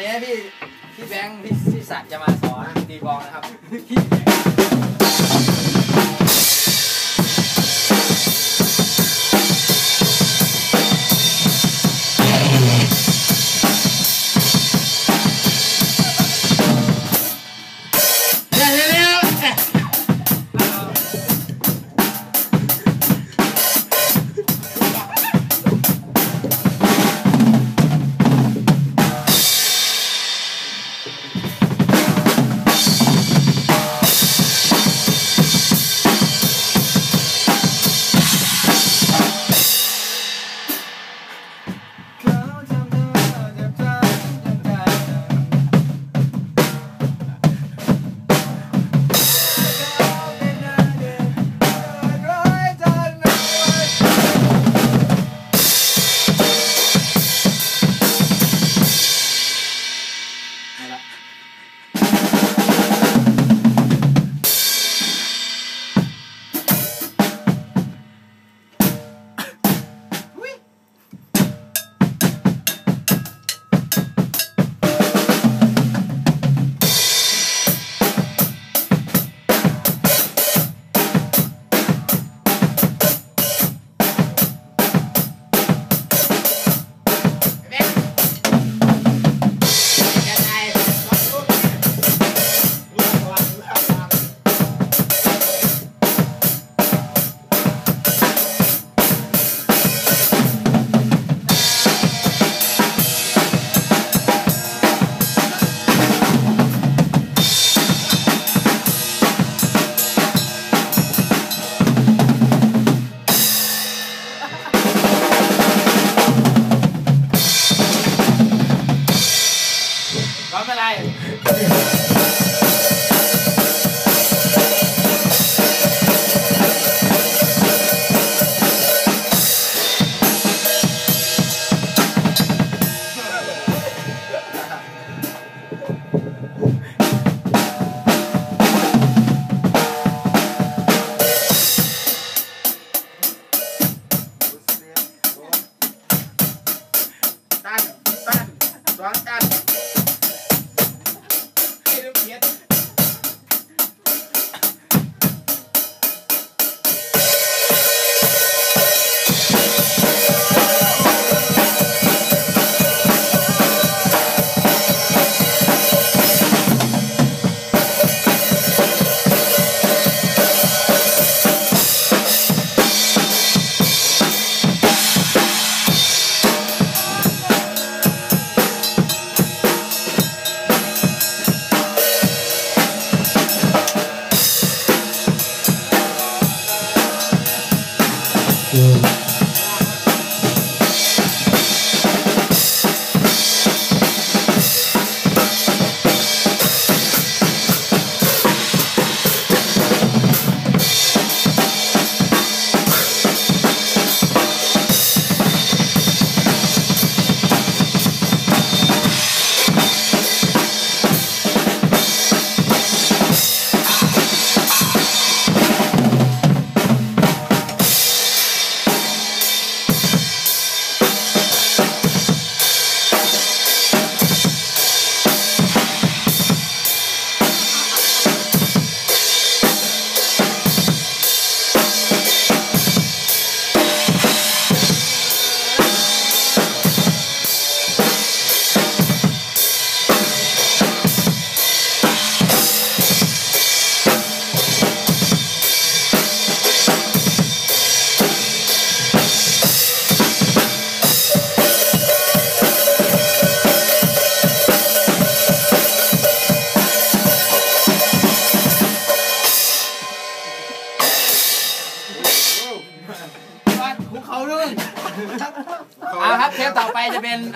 วันนี้พี่พี่แบงค์พี่พี่ศัตว์จะมาสอนตีบองนะครับ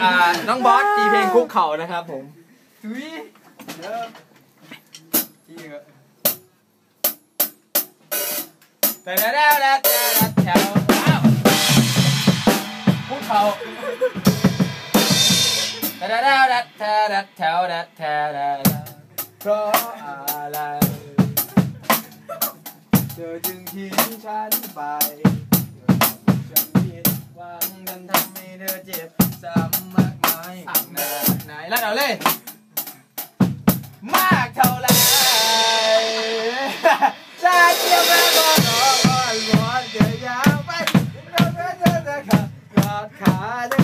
อ่าน้องบอสตีเพลงคุกเข่านะครับผมทุยเยอะที่เหรอแต่แล้วแล้วแล้วแถวอ้าวคุกเข่าแต่แล้วแล้วแล้วแถวแถวแถวเพราะอะไรเธอจึงทิ้งฉันไปฉันผิด หวังจนทำให้เธอเจ็บซ้ำมากมายขนาดไหนแล้วเอาเลย มากเท่าไรชาเกี่ยวแม่บอกบอนร้อนเดี๋ยวยาวไปเราเพื่อเธอจะขาดขาเดินเอา